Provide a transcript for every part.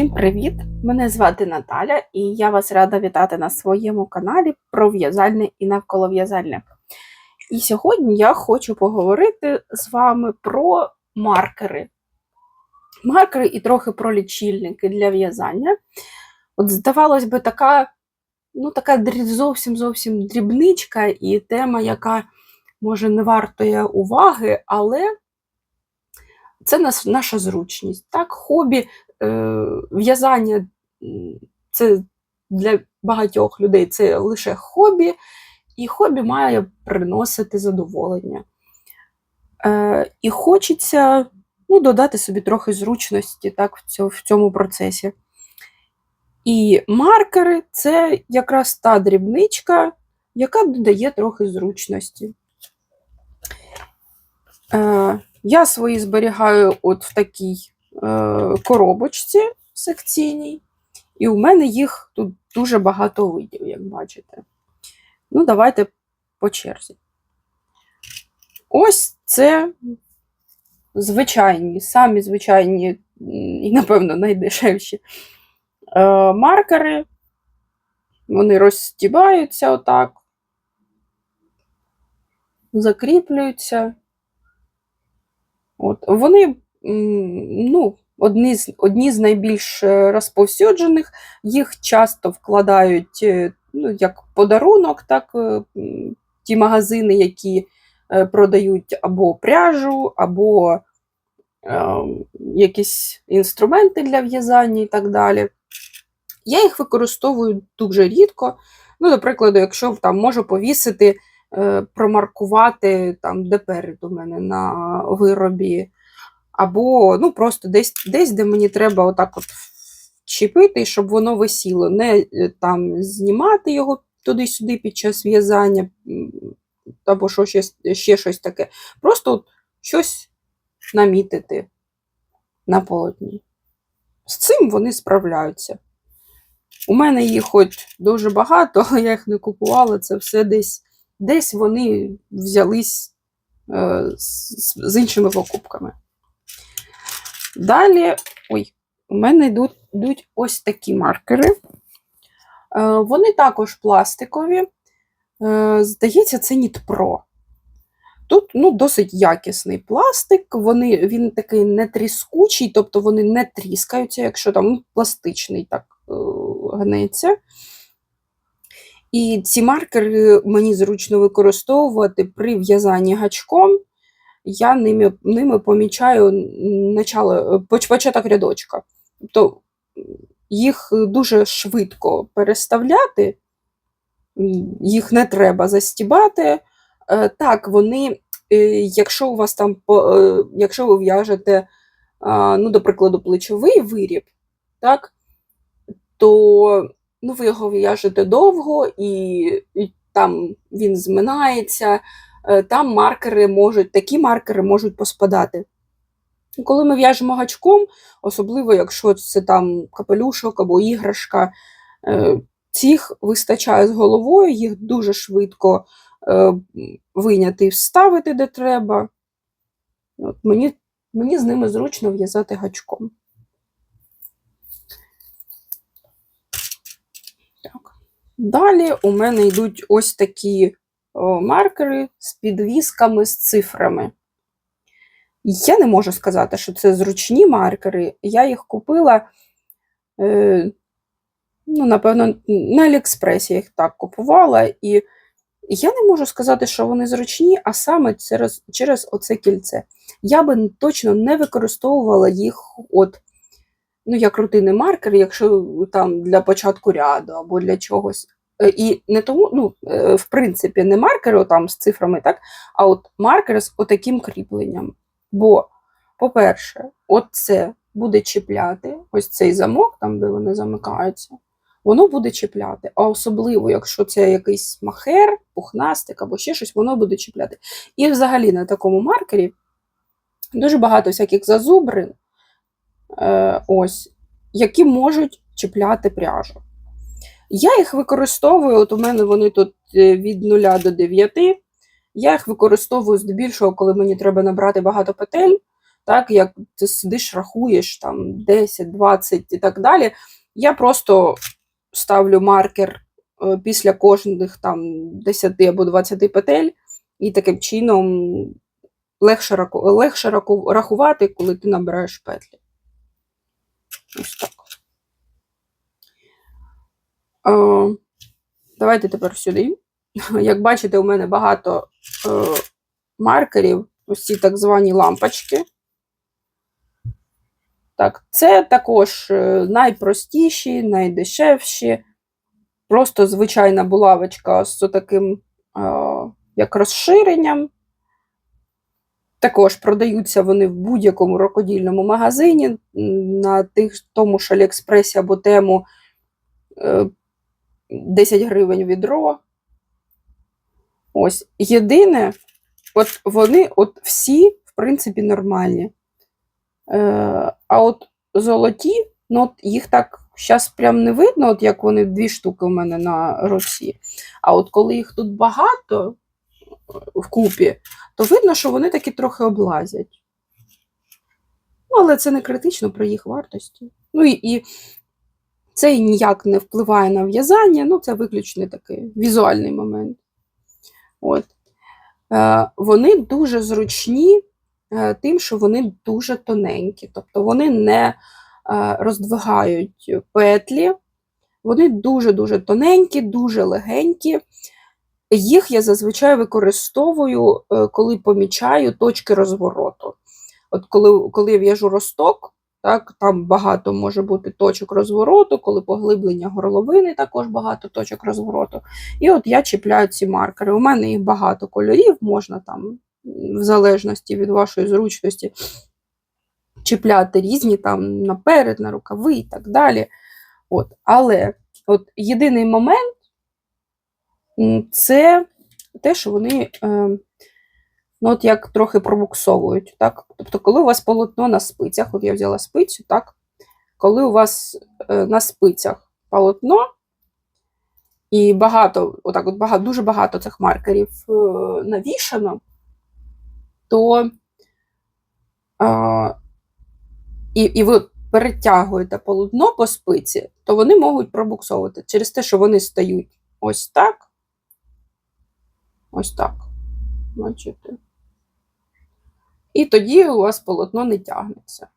Всім привіт! Мене звати Наталя, і я вас рада вітати на своєму каналі про в'язальне і навколов'язальне. І сьогодні я хочу поговорити з вами про маркери. Маркери і трохи про лічильники для в'язання. От, здавалось би, така, ну, така зовсім зовсім дрібничка і тема, яка може не вартує уваги, але це наша зручність. Так, хобі в'язання це для багатьох людей це лише хобі, і хобі має приносити задоволення. Е, і хочеться ну, додати собі трохи зручності так, в, цьому, процесі. І маркери це якраз та дрібничка, яка додає трохи зручності. Е, я свої зберігаю от в такій е, коробочці секційній, і у мене їх тут дуже багато видів, як бачите. Ну, давайте по черзі. Ось це звичайні, самі звичайні і, напевно, найдешевші е, маркери. Вони розстібаються отак, закріплюються. От. Вони ну, одні, з, одні з найбільш е, розповсюджених, їх часто вкладають е, ну, як подарунок, так, е, ті магазини, які продають або пряжу, або е, якісь інструменти для в'язання і так далі. Я їх використовую дуже рідко. Ну, до прикладу, якщо там можу повісити, е, промаркувати там, де перед у мене на виробі, або ну, просто десь, десь, де мені треба отак от чіпити, щоб воно висіло, не е, там знімати його туди-сюди під час в'язання, або що ще, ще щось таке. Просто от щось намітити на полотні. З цим вони справляються. У мене їх хоч дуже багато, але я їх не купувала. Це все десь, десь вони взялись е, з, з іншими покупками. Далі, ой, у мене йдуть, йдуть ось такі маркери. Е, вони також пластикові. Е, здається, це Нітпро. Тут ну, досить якісний пластик, вони, він такий не тріскучий, тобто вони не тріскаються, якщо там ну, пластичний так е, гнеться. І ці маркери мені зручно використовувати при в'язанні гачком. Я ними, ними помічаю начало, поч- початок рядочка. Тобто їх дуже швидко переставляти, їх не треба застібати. Е, Так, вони, е, якщо у вас там, е, якщо ви в'яжете, ну, до прикладу, плечовий виріб, так, то ну, ви його в'яжете довго і, і там він зминається, там маркери можуть, такі маркери можуть поспадати. Коли ми в'яжемо гачком, особливо якщо це там капелюшок або іграшка, е, цих вистачає з головою, їх дуже швидко е, виняти і вставити де треба. От мені, мені з ними зручно в'язати гачком. Так. Далі у мене йдуть ось такі маркери з підвісками з цифрами. Я не можу сказати, що це зручні маркери. Я їх купила, е, ну, напевно, на Аліекспресі я їх так купувала. І я не можу сказати, що вони зручні, а саме через, через оце кільце. Я би точно не використовувала їх от, ну, як рутинний маркер, якщо там для початку ряду або для чогось. Е, І не тому, ну, е, в принципі, не маркери там з цифрами, так, а от маркери з отаким кріпленням. Бо, по-перше, от це буде чіпляти, ось цей замок, там, де вони замикаються, воно буде чіпляти. А особливо, якщо це якийсь махер, пухнастик або ще щось, воно буде чіпляти. І взагалі на такому маркері дуже багато всяких зазубрин, е, ось, які можуть чіпляти пряжу. Я їх використовую, от у мене вони тут е, від 0 до 9. Я їх використовую здебільшого, коли мені треба набрати багато петель. так як ти сидиш, рахуєш там 10, 20 і так далі. Я просто ставлю маркер е, після кожних там 10 або 20 петель, і таким чином легше, легше рахувати, коли ти набираєш петлі. Ось так. Е, давайте тепер сюди. Як бачите, у мене багато е, маркерів, ось ці так звані лампочки. Так, це також е, найпростіші, найдешевші. Просто звичайна булавочка з таким як розширенням. Також продаються вони в будь-якому рукодільному магазині на тих, тому ж Аліекспресі або тему 10 гривень відро. Ось. Єдине, от вони от всі, в принципі, нормальні. Е, а от золоті, ну от їх так зараз прям не видно, от як вони дві штуки у мене на руці. А от коли їх тут багато вкупі, то видно, що вони таки трохи облазять. Ну, але це не критично при їх вартості. Ну і, і це ніяк не впливає на в'язання, ну це виключний такий візуальний момент. От. Е, вони дуже зручні е, тим, що вони дуже тоненькі, тобто вони не е, роздвигають петлі, вони дуже-дуже тоненькі, дуже легенькі. Їх я зазвичай використовую, е, коли помічаю точки розвороту. От коли, коли в'яжу росток, так, там багато може бути точок розвороту, коли поглиблення горловини, також багато точок розвороту. І от я чіпляю ці маркери. У мене їх багато кольорів, можна там, в залежності від вашої зручності, чіпляти різні там наперед, на рукави і так далі. От. Але от єдиний момент це те, що вони е, ну, от як трохи пробуксовують. Так? Тобто, коли у вас полотно на спицях, от я взяла спицю, так? коли у вас е, на спицях полотно, і багато, отак от багато, дуже багато цих маркерів е, навішано, то е, і, і ви перетягуєте полотно по спиці, то вони можуть пробуксовувати через те, що вони стають ось так. Ось так. Бачите? І тоді у вас полотно не тягнеться.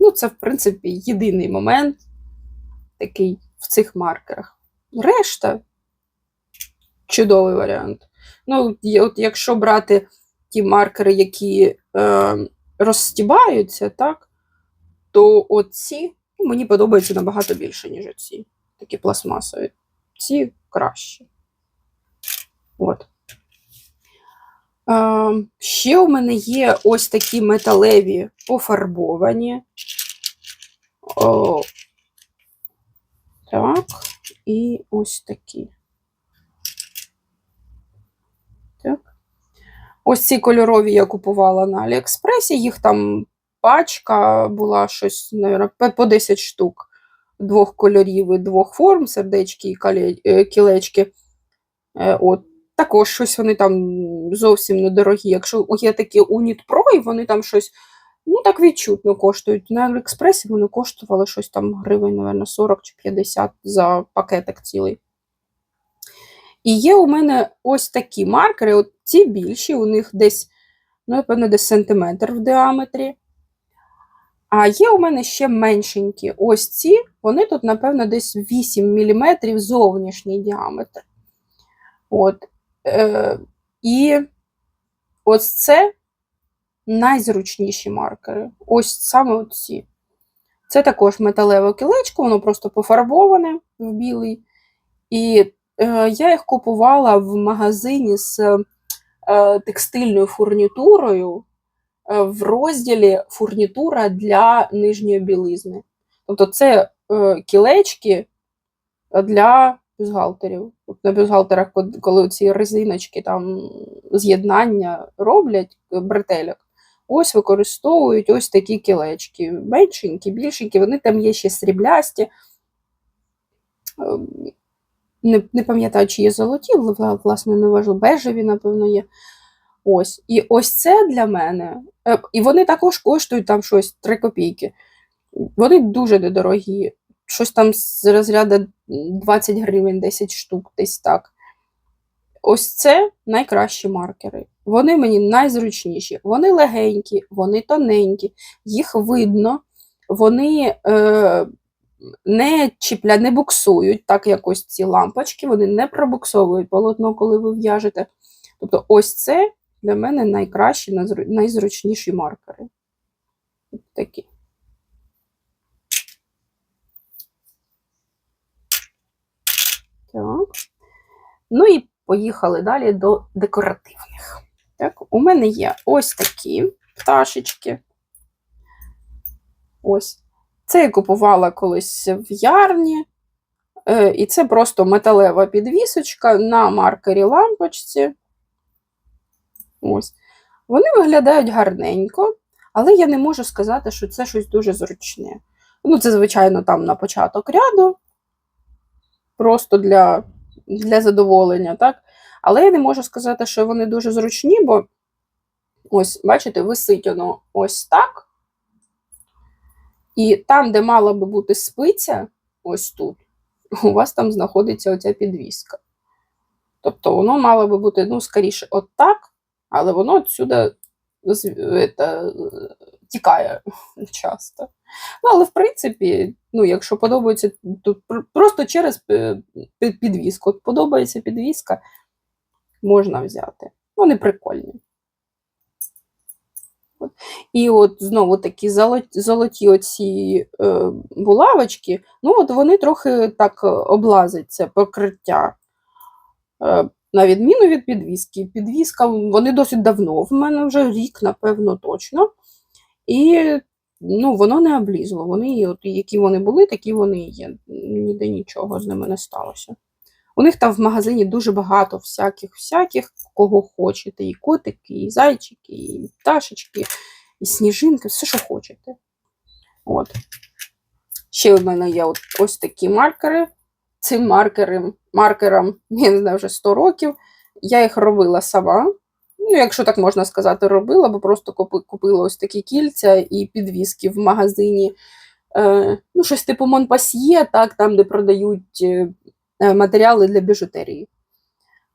Ну, це, в принципі, єдиний момент такий в цих маркерах. Решта чудовий варіант. Ну, от якщо брати ті маркери, які е, розстібаються, так, то оці ну, мені подобаються набагато більше, ніж оці. Такі пластмасові. Ці краще. От. Ще у мене є ось такі металеві пофарбовані. О, так, і ось такі. Так. Ось ці кольорові я купувала на Аліекспресі, їх там пачка була щось, мабуть, по 10 штук двох кольорів і двох форм, сердечки і е, кілечки. Е, От. Також щось вони там зовсім недорогі. Якщо є такі Unit Pro, і вони там щось ну так відчутно коштують. На Аліекспресі вони коштували щось там гривень, мабуть, 40 чи 50 за пакетик цілий. І є у мене ось такі маркери, от ці більші, у них десь, ну, напевно, десь сантиметр в діаметрі. А є у мене ще меншенькі. Ось ці, вони тут, напевно, десь 8 мм зовнішній діаметр. От. Е, і ось це найзручніші маркери. Ось саме ці. Це також металеве кілечко, воно просто пофарбоване в білий. І е, я їх купувала в магазині з е, текстильною фурнітурою е, в розділі фурнітура для нижньої білизни. Тобто це е, кілечки для бюстгальтерів. От На бюстгальтерах, код- коли ці резиночки там з'єднання роблять е, бретельок, ось використовують ось такі кілечки. Меншенькі, більшенькі, вони там є ще сріблясті. Ем, Не, не пам'ятаю, чи є золоті, вла- власне, не важливо, бежеві, напевно, є. Ось. І ось це для мене. е, І вони також коштують там щось 3 копійки. Вони дуже недорогі. Щось там з розряду 20 гривень, 10 штук, десь так. Ось це найкращі маркери. Вони мені найзручніші. Вони легенькі, вони тоненькі, їх видно, вони е, не чіпля, не буксують, так як ось ці лампочки, вони не пробуксовують полотно, коли ви в'яжете. Тобто, ось це для мене найкращі, найзручніші маркери. Такі. Так. Ну і поїхали далі до декоративних. Так, у мене є ось такі пташечки. Ось. Це я купувала колись в ярні. Е, і це просто металева підвісочка на маркері лампочці. Ось. Вони виглядають гарненько, але я не можу сказати, що це щось дуже зручне. Ну, це, звичайно, там на початок ряду, просто для, для задоволення, так? Але я не можу сказати, що вони дуже зручні, бо ось, бачите, висить воно ось так. І там, де мала би бути спиця, ось тут, у вас там знаходиться оця підвіска. Тобто воно мало би бути, ну, скоріше, отак, але воно отсюди это, тікає часто. Ну, але в принципі, ну, якщо подобається, то просто через е, підвіску. От подобається підвіска, можна взяти. Вони прикольні. От. І от знову такі золоті, золоті оці е, булавочки, ну от вони трохи так е, облазять покриття. Е, на відміну від підвіски. Підвіска, вони досить давно, в мене вже рік, напевно, точно. І ну, воно не облізло. Вони, от, які вони були, такі вони і є. Ніде нічого з ними не сталося. У них там в магазині дуже багато всяких, всяких, кого хочете. І котики, і зайчики, і пташечки, і сніжинки, все, що хочете. От. Ще в мене є от, ось такі маркери. Цим маркером, маркером, я не знаю, вже 100 років. Я їх робила сама. Ну, якщо так можна сказати, робила, бо просто купила ось такі кільця і підвіски в магазині. Е, ну, щось типу Монпасьє, так, там, де продають е, е, матеріали для біжутерії.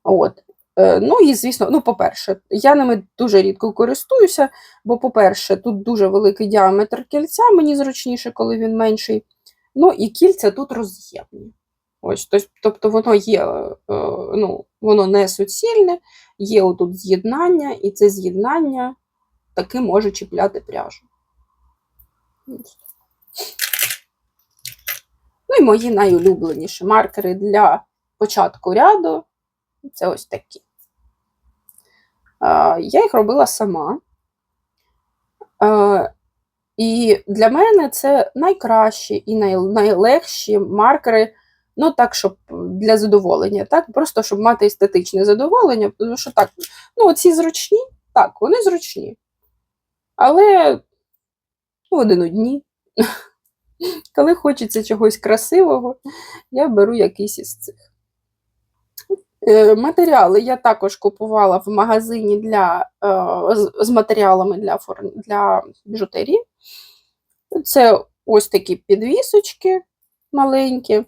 От. Е, ну і, звісно, ну, по-перше, я ними дуже рідко користуюся, бо, по-перше, тут дуже великий діаметр кільця, мені зручніше, коли він менший. Ну і кільця тут роз'ємні. Ось, тобто воно є, е, ну, воно не суцільне, є отут з'єднання, і це з'єднання таки може чіпляти пряжу. Ну і мої найулюбленіші маркери для початку ряду це ось такі. Е, Я їх робила сама. Е, І для мене це найкращі і найлегші маркери, ну так, щоб для задоволення, так? Просто щоб мати естетичне задоволення, тому що так, ну, оці зручні, так, вони зручні. Але ну, один одні. Коли хочеться чогось красивого, я беру якийсь із цих. Е, Матеріали я також купувала в магазині для, е, з, матеріалами для, для біжутерії. Це ось такі підвісочки маленькі,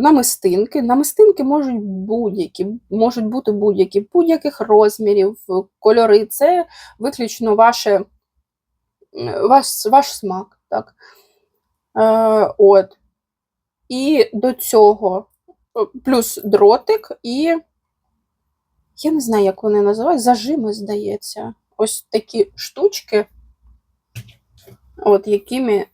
намистинки. Намистинки можуть будь-які, можуть бути будь-які, будь-яких розмірів, кольори. Це виключно ваше, е, ваш, ваш смак. Так? Е, от. І до цього е, плюс дротик і я не знаю, як вони називають, зажими, здається. Ось такі штучки, от якими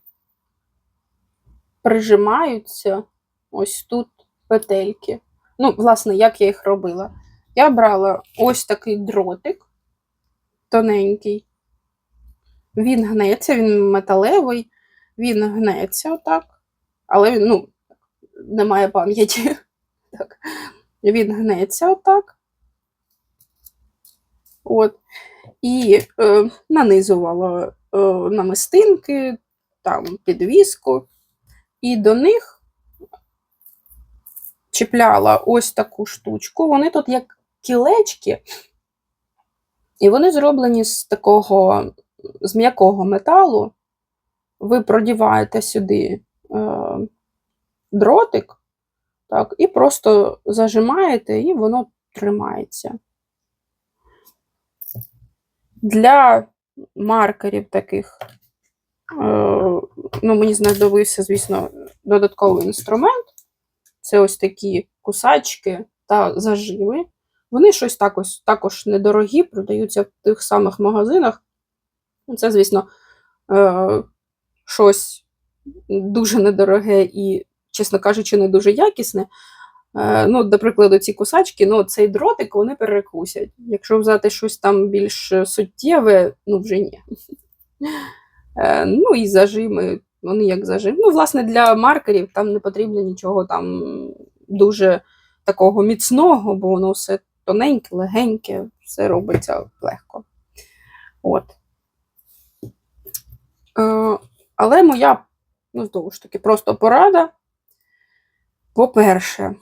прижимаються ось тут петельки. Ну, власне, як я їх робила? Я брала ось такий дротик тоненький. Він гнеться, він металевий, він гнеться отак, але ну, немає пам'яті. Так. Він гнеться отак. От. І е, нанизувала е, намистинки, там підвіску, і до них чіпляла ось таку штучку. Вони тут як кілечки, і вони зроблені з такого з м'якого металу. Ви продіваєте сюди е, дротик, так, і просто зажимаєте, і воно тримається. Для маркерів таких, е, ну, мені знадобився, звісно, додатковий інструмент. Це ось такі кусачки та заживи. Вони щось так ось, також недорогі, продаються в тих самих магазинах. Це, звісно, е, щось дуже недороге і, чесно кажучи, не дуже якісне. Е, ну, До ці кусачки, ну, цей дротик вони перекусять. Якщо взяти щось там більш суттєве, ну вже ні. Е, ну і зажими, вони як зажим. Ну, власне, для маркерів там не потрібно нічого там дуже такого міцного, бо воно все тоненьке, легеньке, все робиться легко. От. Е, але моя, ну, знову ж таки, просто порада. По-перше,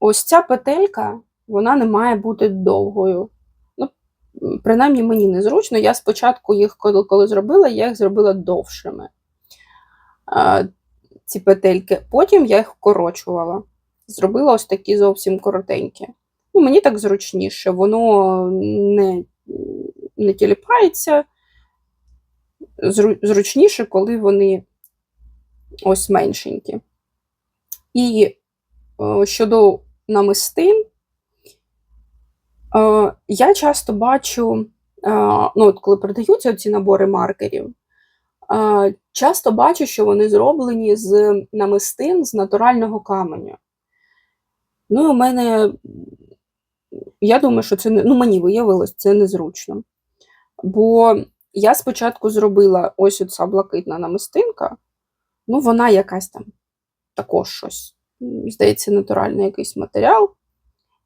ось ця петелька, вона не має бути довгою. Принаймні, мені незручно. Я спочатку їх, коли, коли зробила, я їх зробила довшими. Ці петельки. Потім я їх вкорочувала. Зробила ось такі зовсім коротенькі. Ну, Мені так зручніше, воно не не тіліпається. Зручніше, коли вони ось меншенькі. І щодо намистин, я часто бачу, ну, от коли продаються ці набори маркерів, часто бачу, що вони зроблені з намистин з натурального каменю. Ну, у мене, я думаю, що це не, ну, мені виявилось, це незручно. Бо я спочатку зробила ось оця блакитна намистинка, ну, вона якась там також щось, здається, натуральний якийсь матеріал.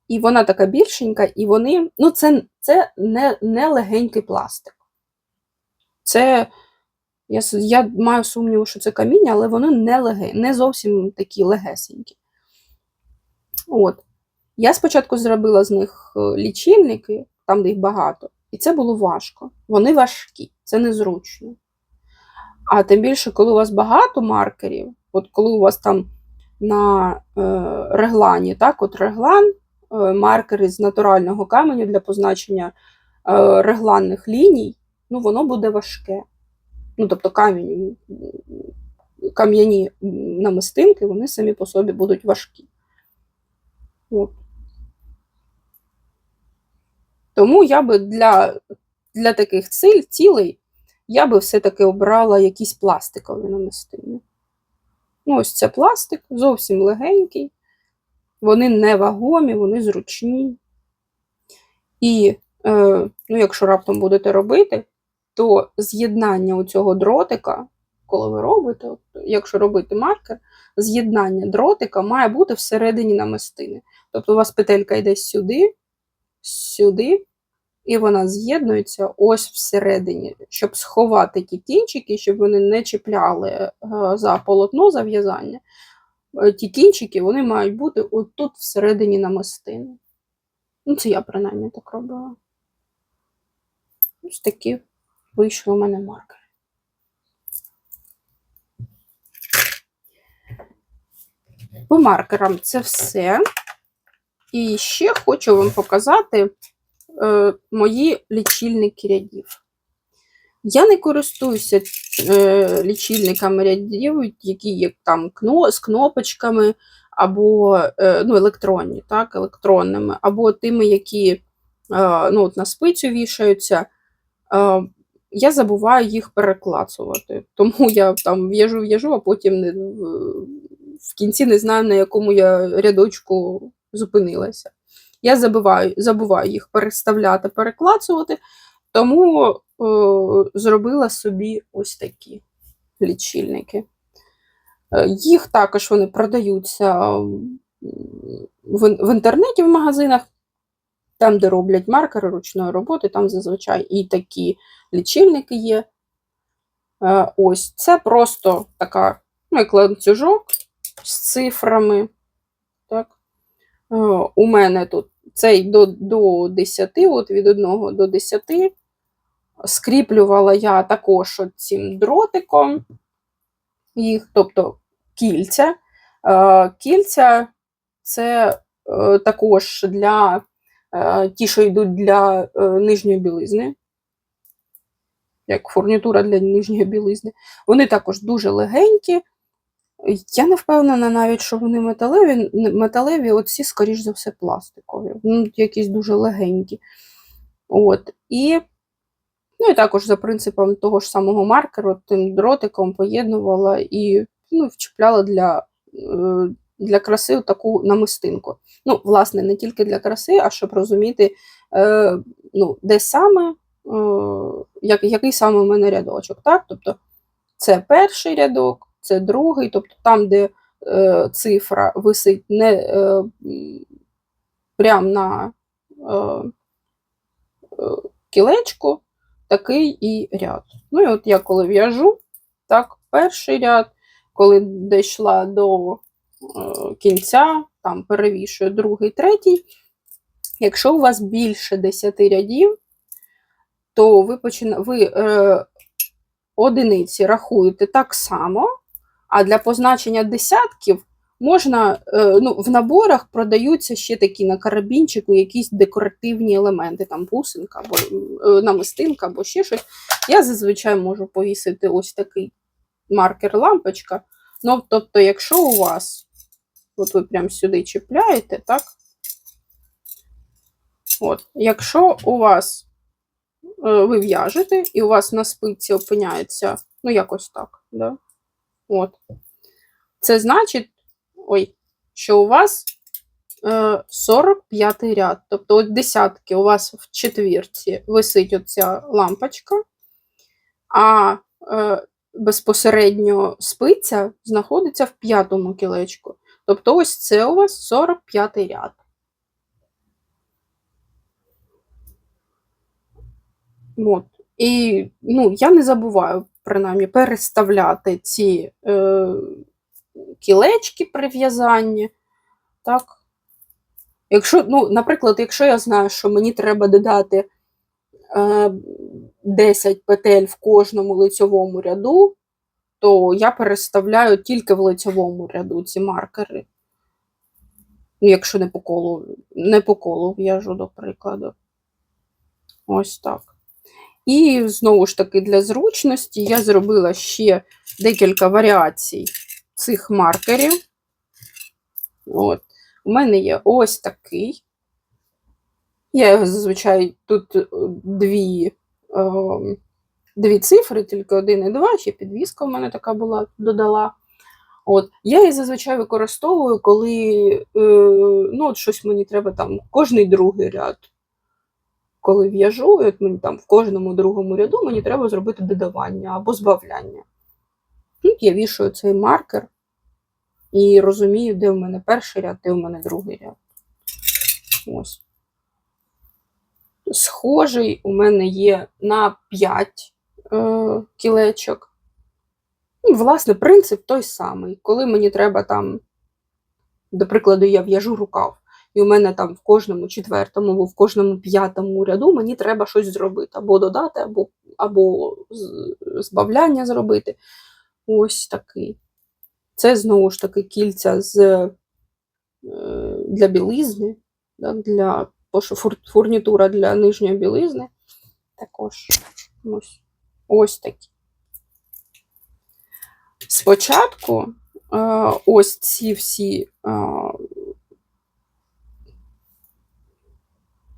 І вона така більшенька, і вони. Ну, це це не не легенький пластик. Це, я я маю сумніву, що це каміння, але воно не леге, не зовсім такі легесенькі. От. Я спочатку зробила з них е, лічильники, там де їх багато, і це було важко. Вони важкі, це незручно. А тим більше, коли у вас багато маркерів, от коли у вас там на е, реглані, так, от реглан, маркери з натурального каменю для позначення е, регланних ліній, ну, воно буде важке. Ну, тобто камінь, кам'яні намистинки, вони самі по собі будуть важкі. От. Тому я би для для таких ціль, цілей я би все-таки обрала якісь пластикові намистини. Ну, ось це пластик, зовсім легенький, вони не вагомі, вони зручні. І, е, ну, якщо раптом будете робити, то з'єднання у цього дротика, коли ви робите, якщо робити маркер, з'єднання дротика має бути всередині намистини. Тобто у вас петелька йде сюди, сюди, і вона з'єднується ось всередині, щоб сховати ті кінчики, щоб вони не чіпляли е, за полотно зав'язання. Е, ті кінчики вони мають бути отут всередині намистини. Ну, це я принаймні так робила. Ось такі вийшли у мене маркери. По маркерам це все. І ще хочу вам показати е, мої лічильники рядів. Я не користуюся е, лічильниками рядів, які є там кно, з кнопочками, або е, ну, електронні, так, електронними, або тими, які е, ну, от на спицю вішаються. Е, я забуваю їх переклацувати. Тому я там в'яжу-в'яжу, а потім не, в кінці не знаю, на якому я рядочку зупинилася. Я забуваю забуваю їх переставляти, переклацувати, тому о, зробила собі ось такі лічильники. Е, їх також вони продаються в, в інтернеті в магазинах, там, де роблять маркери ручної роботи, там зазвичай і такі лічильники є. Е, ось це просто така, ну, як ланцюжок з цифрами. Так. Е, у мене тут цей до, до 10, от від 1 до 10. Скріплювала я також цим дротиком їх, тобто кільця. Е, Кільця це е, також для е, ті, що йдуть для нижньої білизни, як фурнітура для нижньої білизни. Вони також дуже легенькі. Я не впевнена навіть, що вони металеві. Металеві, оці, скоріш за все, пластикові. Ну, якісь дуже легенькі. От. І, ну, і також за принципом того ж самого маркеру, тим дротиком поєднувала і ну, вчіпляла для, е, для краси таку намистинку. Ну, власне, не тільки для краси, а щоб розуміти, е, ну, де саме, е, як, який саме у мене рядочок. Так? Тобто це перший рядок це другий, тобто там, де е, цифра висить не прямо на кілечку, такий і ряд. Ну і от я коли в'яжу, так, перший ряд, коли дійшла до е, кінця, там перевішую другий, третій. Якщо у вас більше 10 рядів, то ви почина... ви е, одиниці рахуєте так само, а для позначення десятків можна, е, ну, в наборах продаються ще такі на карабінчику якісь декоративні елементи, там бусинка або е, намистинка, або ще щось. Я зазвичай можу повісити ось такий маркер-лампочка. Ну, тобто, якщо у вас, от ви прямо сюди чіпляєте, так? От, Якщо у вас е, ви в'яжете, і у вас на спиці опиняється, ну, якось так, да? От. Це значить, ой, що у вас е, 45 ряд. Тобто, от десятки у вас в четвірці висить оця лампочка, а е, безпосередньо спиця знаходиться в п'ятому кілечку. Тобто, ось це у вас 45 ряд. От. І ну, я не забуваю принаймні, переставляти ці е, кілечки при в'язанні. Так. Якщо, ну, Наприклад, якщо я знаю, що мені треба додати е, 10 петель в кожному лицьовому ряду, то я переставляю тільки в лицьовому ряду ці маркери. Ну, якщо не по колу, не по колу в'яжу, до прикладу. Ось так. І знову ж таки, для зручності я зробила ще декілька варіацій цих маркерів. От. У мене є ось такий. Я його зазвичай тут е, дві е, дві цифри, тільки один і два, ще підвіска у мене така була, додала. От. Я її зазвичай використовую, коли е, ну, от щось мені треба там кожний другий ряд коли в'яжу, от мені там в кожному другому ряду мені треба зробити додавання або збавляння. Тут я вішаю цей маркер і розумію, де в мене перший ряд, де в мене другий ряд. Ось. Схожий у мене є на 5 е, кілечок. Ну, Власне, принцип той самий. Коли мені треба там, до прикладу, я в'яжу рукав і у мене там в кожному четвертому або в кожному п'ятому ряду мені треба щось зробити, або додати, або або збавляння зробити. Ось такий. Це знову ж таки кільця з, е, для білизни, для фурнітура для нижньої білизни. Також ось, ось такі. Спочатку е, ось ці всі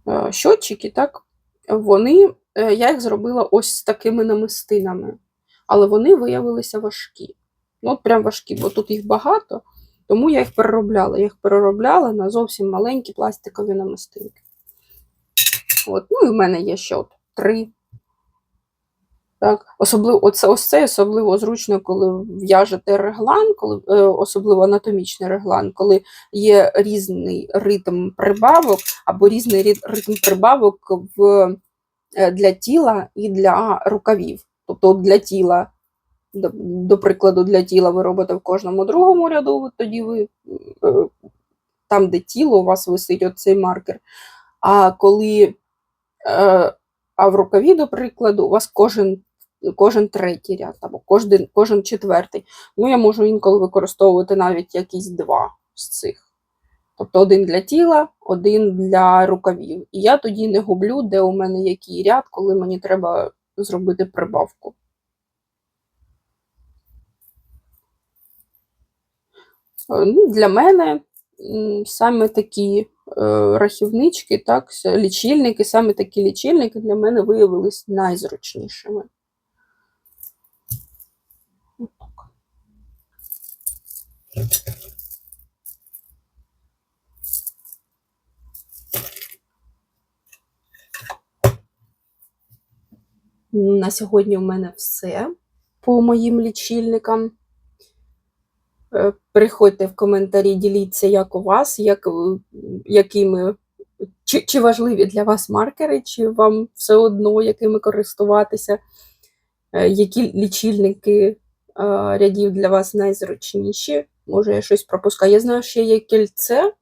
е, щотчики, так, вони, я їх зробила ось з такими намистинами, але вони виявилися важкі. Ну, от прям важкі, бо тут їх багато, тому я їх переробляла. Я їх переробляла на зовсім маленькі пластикові намистинки. От, Ну і в мене є ще от три так, Особливо оце, ось це особливо зручно, коли в'яжете реглан, коли, е, особливо анатомічний реглан, коли є різний ритм прибавок або різний ритм прибавок в, е, для тіла і для рукавів. Тобто для тіла, до, прикладу, для тіла ви робите в кожному другому ряду, тоді ви е, там, де тіло у вас висить оцей маркер. А коли е, а в рукаві, до прикладу, у вас кожен, кожен третій ряд або кожен, кожен четвертий. Ну, я можу інколи використовувати навіть якісь два з цих. Тобто один для тіла, один для рукавів. І я тоді не гублю, де у мене який ряд, коли мені треба зробити прибавку. Ну, для мене саме такі е, рахівнички, так, лічильники, саме такі лічильники для мене виявились найзручнішими. Отак. На сьогодні у мене все по моїм лічильникам. Е, Приходьте в коментарі, діліться, як у вас, як, якими, чи, чи важливі для вас маркери, чи вам все одно, якими користуватися, Е, які лічильники е, рядів для вас найзручніші. Може, я щось пропускаю. Я знаю, що є кільце,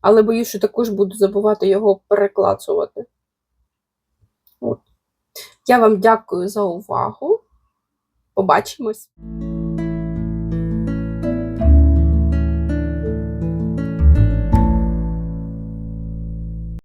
але боюсь, що також буду забувати його переклацувати. От. Я вам дякую за увагу. Побачимось!